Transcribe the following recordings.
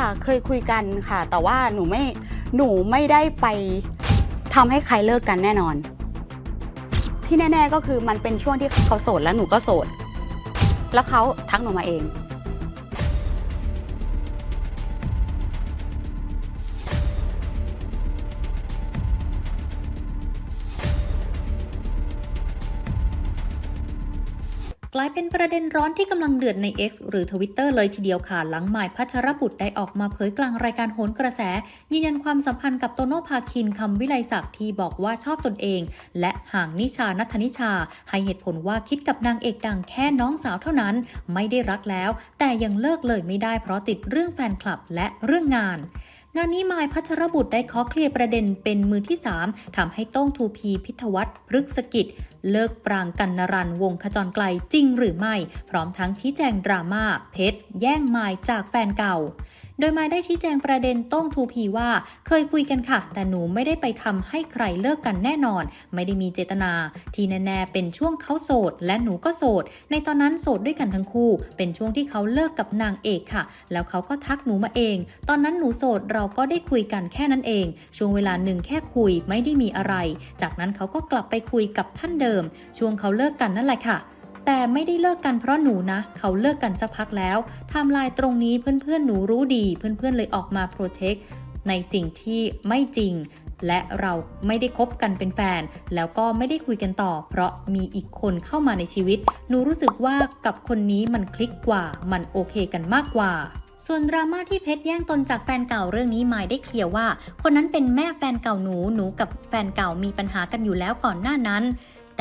่ะเคยคุยกันค่ะ แต่ว่าหนูไม่หนูไม่ได้ไปทำให้ใครเลิกกันแน่นอน ที่แน่ ๆก็คือมันเป็นช่วงที่เขาโสดแล้วหนูก็โสด แล้วเขาทักหนูมาเอง กลายเป็นประเด็นร้อนที่กำลังเดือดใน X หรือ Twitter เลยทีเดียวค่ะ หลังหมายพัชรบุตรได้ออกมาเผยกลางรายการโหนกระแส ยืนยันความสัมพันธ์กับโตโน่พาคินคำวิไลศักดิ์ที่บอกว่าชอบตนเอง และห่างนิชานัทนิชา ให้เหตุผลว่าคิดกับนางเอกดังแค่น้องสาวเท่านั้น ไม่ได้รักแล้ว แต่ยังเลิกเลยไม่ได้เพราะติดเรื่องแฟนคลับและเรื่องงาน งานนี้มายพัชรบุตรได้ขอเคลียร์ประเด็นเป็นมือที่ 3ทำให้ต้องทูพีพิทวัตรพฤกษกิจ เลิกปรางกันนรันวงขจรไกลจริงหรือไม่ พร้อมทั้งชี้แจงดราม่าเพชรแย่งมายจากแฟนเก่า โดยมาได้ชี้แจงประเด็นโต้งทูพีว่า เคยคุยกันค่ะ แต่หนูไม่ได้ไปทำให้ใครเลิกกันแน่นอน ไม่ได้มีเจตนา ที่แน่ๆเป็นช่วงเขาโสด และหนูก็โสด ในตอนนั้นโสดด้วยกันทั้งคู่ เป็นช่วงที่เขาเลิกกับนางเอกค่ะ แล้วเขาก็ทักหนูมาเอง ตอนนั้นหนูโสดเราก็ได้คุยกันแค่นั้นเอง ช่วงเวลาหนึ่งแค่คุยไม่ได้มีอะไร จากนั้นเขาก็กลับไปคุยกับท่านเดิม ช่วงเขาเลิกกันนั่นแหละค่ะ แต่ไม่ได้เลิกกันเพราะหนูนะ เขาเลิกกันสักพักแล้วไทม์ไลน์ตรงนี้เพื่อนๆหนูรู้ดี เพื่อนๆเลยออกมาโปรเทคในสิ่งที่ไม่จริง และเราไม่ได้คบกันเป็นแฟน แล้วก็ไม่ได้คุยกันต่อ เพราะมีอีกคนเข้ามาในชีวิต หนูรู้สึกว่ากับคนนี้มันคลิกกว่า มันโอเคกันมากกว่าส่วนดราม่าที่เพชรแย่งตนจากแฟนเก่าเรื่องนี้หมายได้เคลียร์ว่า คนนั้นเป็นแม่แฟนเก่าหนูหนูกับแฟนเก่ามีปัญหากันอยู่แล้วก่อนหน้านั้น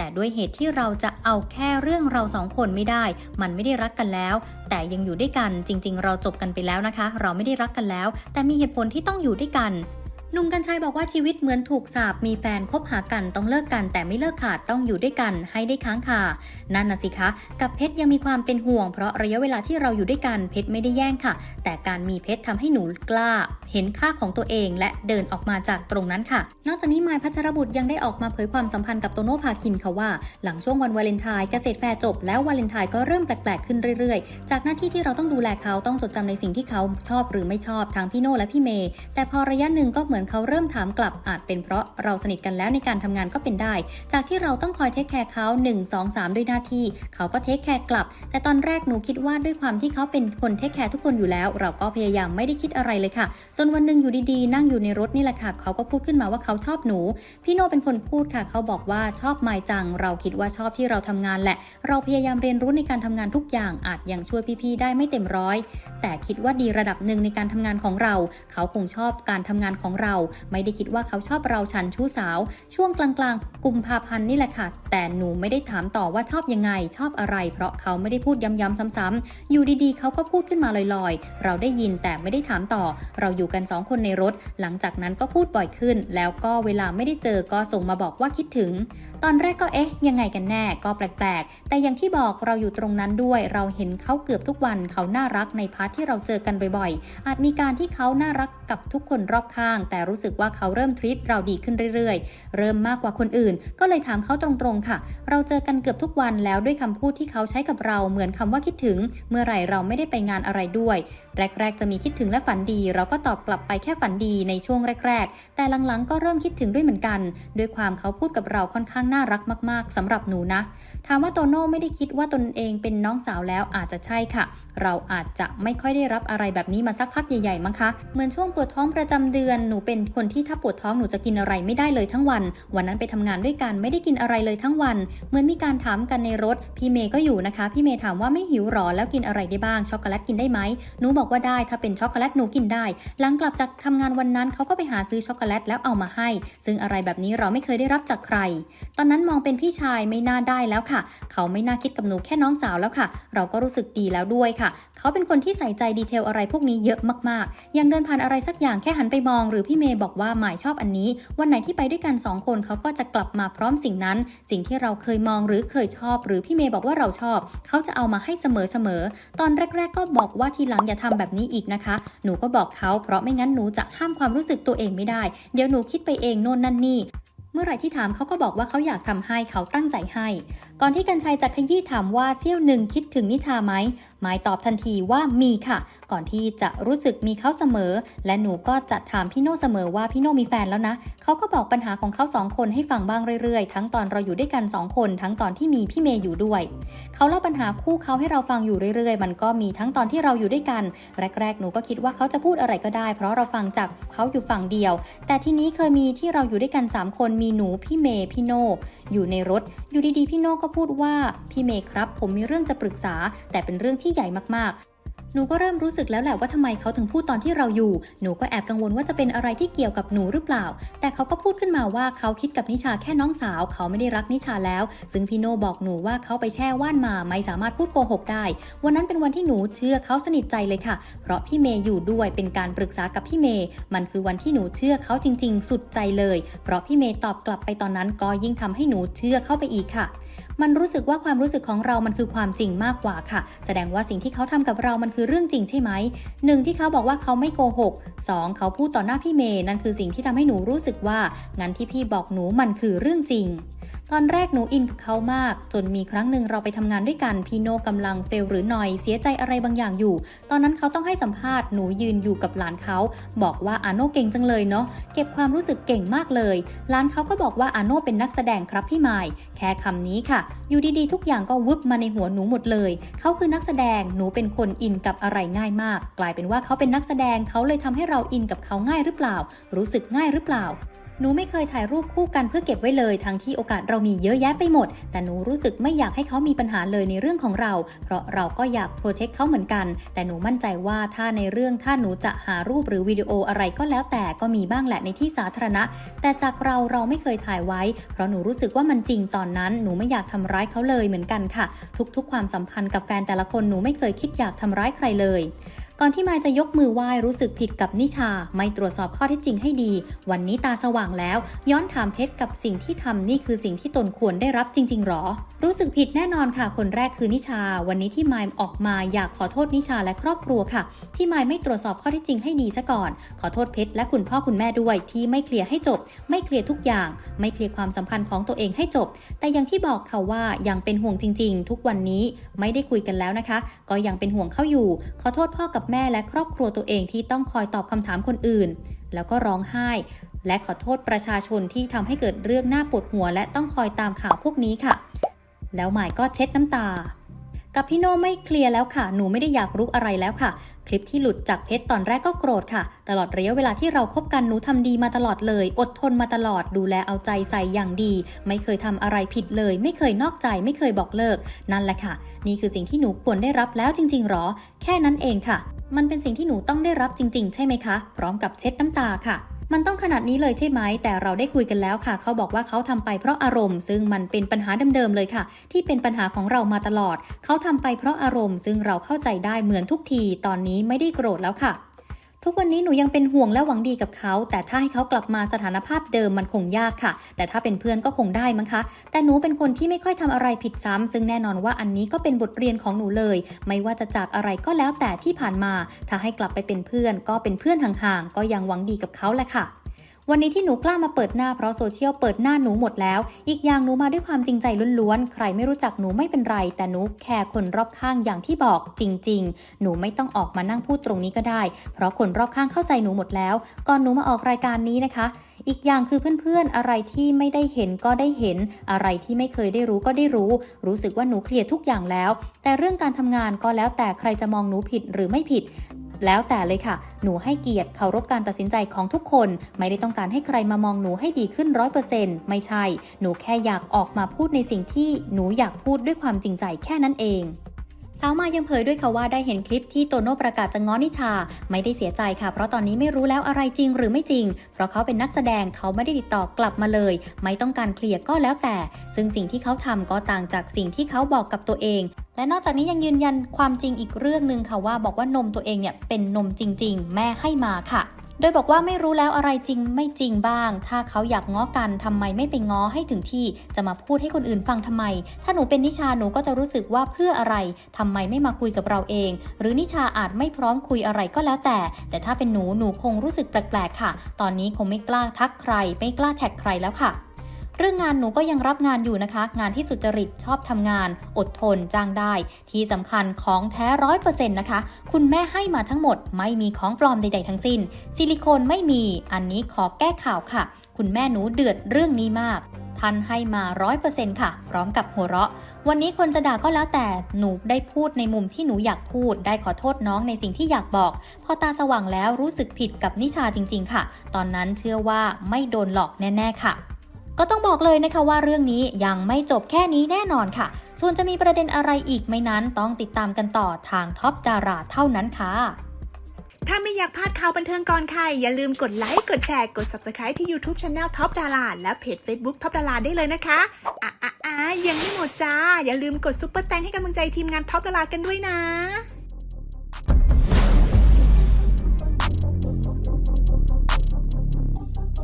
แต่ด้วยเหตุที่เราจะเอาแค่เรื่องเราสองคนไม่ได้ มันไม่ได้รักกันแล้ว แต่ยังอยู่ด้วยกันจริง ๆ เราจบกันไปแล้วนะคะ เราไม่ได้รักกันแล้ว แต่มีเหตุผลที่ต้องอยู่ด้วยกัน หนุ่มกัญชัยบอกว่าชีวิตเหมือนถูกสาบมีแฟนคบหากันต้องเลิกกัน แต่ไม่เลิกขาดต้องอยู่ด้วยกันให้ได้ค้างคานั่นนะสิคะ กับเพชรยังมีความเป็นห่วง เพราะระยะเวลาที่เราอยู่ด้วยกันเพชรไม่ได้แย่งค่ะ แต่การมีเพชรทำให้หนูกล้า เห็นค่าของตัวเองและเดินออกมาจากตรงนั้นค่ะ นอกจากนี้มายพัชรบุตรยังได้ออกมาเผยความสัมพันธ์กับโตโน่พาคินค่ะว่า หลังช่วงวันวาเลนไทน์เกษตรแฟร์จบ แล้ววาเลนไทน์ก็เริ่มแปลกๆขึ้นเรื่อยๆ จากหน้าที่ที่เราต้องดูแลเขาต้องจดจำในสิ่งที่เขาชอบหรือไม่ชอบทางพี่โน่และพี่เมย์แต่พอระยะหนึ่งก็เหมือนเขาเริ่มถามกลับอาจเป็นเพราะเราสนิทกันแล้วในการทำงานก็เป็นได้ จากที่เราต้องคอยเทคแคร์เขา1 2 3 ด้วยหน้าที่ เขาก็เทคแคร์กลับ แต่ตอนแรกหนูคิดว่าด้วยความที่เขาเป็นคนเทคแคร์ทุกคนอยู่แล้ว เราก็พยายามไม่ได้คิดอะไรเลยค่ะ จนวันหนึ่งอยู่ดีๆ นั่งอยู่ในรถนี่แหละค่ะเขาก็พูดขึ้นมาว่าเขาชอบหนู พี่โนเป็นคนพูดค่ะ เขาบอกว่าชอบไมายจัง เราคิดว่าชอบที่เราทำงานแหละ เราพยายามเรียนรู้ในการทำงานทุกอย่างอาจยังช่วยพี่ๆได้ไม่เต็มร้อยแต่คิดว่าดีระดับหนึ่งในการทำงานของเรา เขาคงชอบการทำงานของเราไม่ได้คิดว่าเขาชอบเราฉันชู้สาว ช่วงกลางๆ กุมภาพันธ์นี่แหละค่ะ แต่หนูไม่ได้ถามต่อว่าชอบยังไง ชอบอะไร เพราะเขาไม่ได้พูดย้ำๆซ้ำๆ อยู่ดีๆ เขาก็พูดขึ้นมาลอยๆ เราได้ยินแต่ไม่ได้ถามต่อ เราอยู่กันสองคนในรถ หลังจากนั้นก็พูดบ่อยขึ้น แล้วก็เวลาไม่ได้เจอก็ส่งมาบอกว่าคิดถึง ตอนแรกก็เอ๊ะ ยังไงกันแน่ก็แปลกๆ แต่อย่างที่บอกเราอยู่ตรงนั้นด้วย เราเห็นเขาเกือบทุกวันเขาน่ารักในพาร์ทที่เราเจอกันบ่อยๆ อาจมีการที่เขาน่ารักกับทุกคนรอบข้าง แต่รู้สึกว่าเขาเริ่มทรีตเราดีขึ้นเรื่อยๆ เริ่มมากกว่าคนอื่น ก็เลยถามเขาตรงๆค่ะ เราเจอกันเกือบทุกวันแล้วด้วยคำพูดที่เขาใช้กับเราเหมือนคำว่าคิดถึง เมื่อไหร่เราไม่ได้ไปงานอะไรด้วย แรก ๆ จะมีคิดถึงและฝันดี เราก็ตอบกลับไปแค่ฝันดีในช่วงแรก ๆ แต่หลังๆ ก็เริ่มคิดถึงด้วยเหมือนกัน ด้วยความเขาพูดกับเราค่อนข้างน่ารักมาก ๆสำหรับหนูนะ ถามว่าโตโน่ไม่ได้คิดว่าตนเองเป็นน้องสาวแล้วอาจจะใช่ค่ะ เราอาจจะไม่ค่อยได้รับอะไรแบบนี้มาสักพักใหญ่ๆมั้งคะ เหมือนช่วงปวดท้องประจำเดือนหนูเป็นคนที่ถ้าปวดท้องหนูจะกินอะไรไม่ได้เลยทั้งวัน วันนั้นไปทำงานด้วยกันไม่ได้กินอะไรเลยทั้งวัน เหมือนมีการถามกันในรถ พี่เมย์ก็อยู่นะคะ พี่เมย์ถามว่าไม่หิวหรอแล้วกินอะไรได้บ้างช็อกโกแลตกินได้ไหมหนูบอกว่าได้ถ้าเป็นช็อกโกแลตหนูกินได้ หลังกลับจากทำงานวันนั้นเขาก็ไปหาซื้อช็อกโกแลตแล้วเอามาให้ ซึ่งอะไรแบบนี้เราไม่เคยได้รับจากใคร ตอนนั้นมองเป็นพี่ชายไม่น่าได้แล้วค่ะ เขาไม่น่าคิดกับหนูแค่น้องสาวแล้วค่ะ เราก็รู้สึกดีแล้วด้วยค่ะ เขาเป็นคนที่ใส่ใจดีเทลอะไรพวกนี้เยอะมากๆ ยังเดินผ่านอะไรสักอย่างแค่หันไปมองหรือพี่เมย์บอกว่าหมายชอบอันนี้ วันไหนที่ไปด้วยกันสองคนเขาก็จะกลับมาพร้อมสิ่งนั้น สิ่งที่เราเคยมองหรือเคยชอบ หรือพี่เมย์บอกว่าเราชอบ เขาจะเอามาให้เสมอๆตอนแรก ๆ ก็บอกว่าทีหลังอย่าทำแบบนี้อีกนะคะ หนูก็บอกเขาเพราะไม่งั้นหนูจะห้ามความรู้สึกตัวเองไม่ได้ เดี๋ยวหนูคิดไปเองโน่นนั่นนี่เมื่อไรที่ถามเขาก็บอกว่าเขาอยากทำให้เขาตั้งใจให้ ก่อนที่กัญชัยจะขยี้ถามว่าเซี่ยวหนึ่งคิดถึงนิชาไหม หมายตอบทันทีว่ามีค่ะ ก่อนที่จะรู้สึกมีเขาเสมอ และหนูก็จะถามพี่โน่เสมอว่าพี่โน่มีแฟนแล้วนะเขาก็บอกปัญหาของเขาสองคนให้ฟังบ้างเรื่อยๆ ทั้งตอนเราอยู่ด้วยกันสองคน ทั้งตอนที่มีพี่เมย์อยู่ด้วยเขาเล่าปัญหาคู่เขาให้เราฟังอยู่เรื่อยๆ มันก็มีทั้งตอนที่เราอยู่ด้วยกัน แรกๆ หนูก็คิดว่าเขาจะพูดอะไรก็ได้ เพราะเราฟังจากเขาอยู่ฝั่งเดียว แต่ที่นี้เคยมีที่เราอยู่ด้วยกัน 3 คนมีหนูพี่เมย์พี่โน่อยู่ในรถ อยู่ดีๆพี่โน่ก็พูดว่าพี่เมย์ครับ ผมมีเรื่องจะปรึกษา แต่เป็นเรื่องทที่ใหญ่มากๆ หนูก็เริ่มรู้สึกแล้วแหละว่าทำไมเขาถึงพูดตอนที่เราอยู่ หนูก็แอบกังวลว่าจะเป็นอะไรที่เกี่ยวกับหนูหรือเปล่า แต่เขาก็พูดขึ้นมาว่าเขาคิดกับนิชาแค่น้องสาว เขาไม่ได้รักนิชาแล้ว ซึ่งพี่โน่บอกหนูว่าเขาไปแช่ว่านมาไม่สามารถพูดโกหกได้ วันนั้นเป็นวันที่หนูเชื่อเขาสนิทใจเลยค่ะ เพราะพี่เมย์อยู่ด้วยเป็นการปรึกษากับพี่เมย์ มันคือวันที่หนูเชื่อเขาจริง ๆ สุดใจเลย เพราะพี่เมย์ตอบกลับไปตอนนั้นก็ยิ่งทำให้หนูเชื่อเข้าไปอีกค่ะ มันรู้สึกว่าความรู้สึกของเรามันคือความจริงมากกว่าค่ะ แสดงว่าสิ่งที่เขาทำกับเรามันคือเรื่องจริงใช่ไหมหนึ่งที่เขาบอกว่าเขาไม่โกหกสองเขาพูดต่อหน้าพี่เมย์นั่นคือสิ่งที่ทำให้หนูรู้สึกว่างั้นที่พี่บอกหนูมันคือเรื่องจริง ตอนแรกหนูอินกับเขามาก จนมีครั้งหนึ่งเราไปทำงานด้วยกัน พี่โนกำลังเฟลหรือหน่อยเสียใจอะไรบางอย่างอยู่ ตอนนั้นเขาต้องให้สัมภาษณ์หนูยืนอยู่กับหลานเขา บอกว่าอาโน่เก่งจังเลยเนาะเก็บความรู้สึกเก่งมากเลยหลานเขาก็บอกว่าอาโน่เป็นนักแสดงครับพี่ไมายแค่คำนี้ค่ะ อยู่ดีๆ ทุกอย่างก็วึบมาในหัวหนูหมดเลย เขาคือนักแสดงหนูเป็นคนอินกับอะไรง่ายมาก กลายเป็นว่าเขาเป็นนักแสดงเขาเลยทำให้เราอินกับเขาง่ายหรือเปล่า รู้สึกง่ายหรือเปล่า หนูไม่เคยถ่ายรูปคู่กันเพื่อเก็บไว้เลย ทั้งที่โอกาสเรามีเยอะแยะไปหมด แต่หนูรู้สึกไม่อยากให้เขามีปัญหาเลยในเรื่องของเรา เพราะเราก็อยากโปรเทคเขาเหมือนกัน แต่หนูมั่นใจว่าถ้าในเรื่องถ้าหนูจะหารูปหรือวิดีโออะไรก็แล้วแต่ก็มีบ้างแหละในที่สาธารณะ แต่จากเราเราไม่เคยถ่ายไว้ เพราะหนูรู้สึกว่ามันจริงตอนนั้น หนูไม่อยากทำร้ายเขาเลยเหมือนกันค่ะ ทุกๆ ความสัมพันธ์กับแฟนแต่ละคนหนูไม่เคยคิดอยากทำร้ายใครเลย ก่อนที่มายจะยกมือไหว้รู้สึกผิดกับนิชา ไม่ตรวจสอบข้อเท็จจริงให้ดี วันนี้ตาสว่างแล้ว ย้อนถามเพชรกับสิ่งที่ทำนี่คือสิ่งที่ตนควรได้รับจริง ๆหรอ รู้สึกผิดแน่นอนค่ะ คนแรกคือนิชา วันนี้ที่มายออกมาอยากขอโทษนิชาและครอบครัวค่ะ ที่มายไม่ตรวจสอบข้อเท็จจริงให้ดีซะก่อน ขอโทษเพชรและคุณพ่อคุณแม่ด้วยที่ไม่เคลียร์ให้จบ ไม่เคลียร์ทุกอย่าง ไม่เคลียร์ความสัมพันธ์ของตัวเองให้จบ แต่อย่างที่บอกค่ะว่ายังเป็นห่วงจริง ๆ ทุกวันนี้ไม่ได้คุยกันแล้วนะคะ ก็ยังเป็นห่วงเขาอยู่ ขอโทษพ่อกับแม่และครอบครัวตัวเองที่ต้องคอยตอบคำถามคนอื่น แล้วก็ร้องไห้ และขอโทษประชาชนที่ทำให้เกิดเรื่องน่าปวดหัว และต้องคอยตามข่าวพวกนี้ค่ะ แล้วหมายก็เช็ดน้ำตา กับพี่โน่ไม่เคลียร์แล้วค่ะ หนูไม่ได้อยากรู้อะไรแล้วค่ะ คลิปที่หลุดจากเพชรตอนแรกก็โกรธค่ะ ตลอดระยะเวลาที่เราคบกันหนูทำดีมาตลอดเลย อดทนมาตลอดดูแลเอาใจใส่อย่างดี ไม่เคยทำอะไรผิดเลย ไม่เคยนอกใจไม่เคยบอกเลิก นั่นแหละค่ะ นี่คือสิ่งที่หนูควรได้รับแล้วจริง ๆหรอ แค่นั้นเองค่ะ มันเป็นสิ่งที่หนูต้องได้รับจริง ๆ ใช่ไหมคะ พร้อมกับเช็ดน้ำตาค่ะ มันต้องขนาดนี้เลยใช่ไหม แต่เราได้คุยกันแล้วค่ะ เขาบอกว่าเขาทำไปเพราะอารมณ์ ซึ่งมันเป็นปัญหาเดิมๆเลยค่ะ ที่เป็นปัญหาของเรามาตลอด เขาทำไปเพราะอารมณ์ ซึ่งเราเข้าใจได้เหมือนทุกที ตอนนี้ไม่ได้โกรธแล้วค่ะ ทุกวันนี้หนูยังเป็นห่วงและหวังดีกับเขา แต่ถ้าให้เขากลับมาสถานภาพเดิมมันคงยากค่ะ แต่ถ้าเป็นเพื่อนก็คงได้มั้งคะ แต่หนูเป็นคนที่ไม่ค่อยทำอะไรผิดซ้ำซึ่งแน่นอนว่าอันนี้ก็เป็นบทเรียนของหนูเลย ไม่ว่าจะจากอะไรก็แล้วแต่ที่ผ่านมา ถ้าให้กลับไปเป็นเพื่อนก็เป็นเพื่อนห่างๆก็ยังหวังดีกับเขาแหละค่ะ วันนี้ที่หนูกล้ามาเปิดหน้าเพราะโซเชียลเปิดหน้าหนูหมดแล้ว อีกอย่างหนูมาด้วยความจริงใจล้วนๆ ใครไม่รู้จักหนูไม่เป็นไร แต่หนูแคร์คนรอบข้างอย่างที่บอกจริง ๆ หนูไม่ต้องออกมานั่งพูดตรงนี้ก็ได้ เพราะคนรอบข้างเข้าใจหนูหมดแล้ว ก่อนหนูมาออกรายการนี้นะคะ อีกอย่างคือเพื่อนๆ อะไรที่ไม่ได้เห็นก็ได้เห็น อะไรที่ไม่เคยได้รู้ก็ได้รู้ รู้สึกว่าหนูเคลียร์ทุกอย่างแล้ว แต่เรื่องการทำงานก็แล้วแต่ใครจะมองหนูผิดหรือไม่ผิด แล้วแต่เลยค่ะ หนูให้เกียรติเคารพการตัดสินใจของทุกคน ไม่ได้ต้องการให้ใครมามองหนูให้ดีขึ้นร้อยเปอร์เซ็นต์ไม่ใช่ หนูแค่อยากออกมาพูดในสิ่งที่หนูอยากพูดด้วยความจริงใจแค่นั้นเอง สาวมายังเผยด้วยค่ะว่าได้เห็นคลิปที่โตโน่ประกาศจะง้อนิชา ไม่ได้เสียใจค่ะ เพราะตอนนี้ไม่รู้แล้วอะไรจริงหรือไม่จริง เพราะเขาเป็นนักแสดงเขาไม่ได้ติดต่อกลับมาเลย ไม่ต้องการเคลียร์ก็แล้วแต่ ซึ่งสิ่งที่เขาทำก็ต่างจากสิ่งที่เขาบอกกับตัวเองและนอกจากนี้ยังยืนยันความจริงอีกเรื่องหนึ่งค่ะว่าบอกว่านมตัวเองเนี่ยเป็นนมจริง ๆ แม่ให้มาค่ะ โดยบอกว่าไม่รู้แล้วอะไรจริงไม่จริงบ้าง ถ้าเขาอยากง้อกันทำไมไม่ไปง้อให้ถึงที่ จะมาพูดให้คนอื่นฟังทำไม ถ้าหนูเป็นนิชาหนูก็จะรู้สึกว่าเพื่ออะไรทำไมไม่มาคุยกับเราเอง หรือนิชาอาจไม่พร้อมคุยอะไรก็แล้วแต่ แต่ถ้าเป็นหนูหนูคงรู้สึกแปลกๆค่ะ ตอนนี้คงไม่กล้าทักใคร ไม่กล้าแท็กใครแล้วค่ะ เรื่องงานหนูก็ยังรับงานอยู่นะคะ งานที่สุจริตชอบทำงาน อดทนจ้างได้ ที่สำคัญของแท้ร้อยเปอร์เซ็นต์นะคะ คุณแม่ให้มาทั้งหมด ไม่มีของปลอมใดๆทั้งสิ้น ซิลิโคนไม่มี อันนี้ขอแก้ข่าวค่ะ คุณแม่หนูเดือดเรื่องนี้มากท่านให้มาร้อยเปอร์เซ็นต์ค่ะ พร้อมกับหัวเราะ วันนี้คนจะด่าก็แล้วแต่หนูได้พูดในมุมที่หนูอยากพูด ได้ขอโทษน้องในสิ่งที่อยากบอก พอตาสว่างแล้วรู้สึกผิดกับนิชาจริง ๆ ค่ะ ตอนนั้นเชื่อว่าไม่โดนหลอกแน่ ๆ ค่ะ ก็ต้องบอกเลยนะคะว่าเรื่องนี้ยังไม่จบแค่นี้แน่นอนค่ะ ส่วนจะมีประเด็นอะไรอีกไหมนั้นต้องติดตามกันต่อทางท็อปดาราเท่านั้นค่ะ ถ้าไม่อยากพลาดข่าวบันเทิงก่อนใคร อย่าลืมกดไลค์กดแชร์กด Subscribe ที่ YouTube Channel Top Dara และเพจ Facebook Top Dara ได้เลยนะคะอะอะอะยังไม่หมดจ้า อย่าลืมกดซุปเปอร์แตงให้กำลังใจทีมงาน Top Dara กันด้วยนะ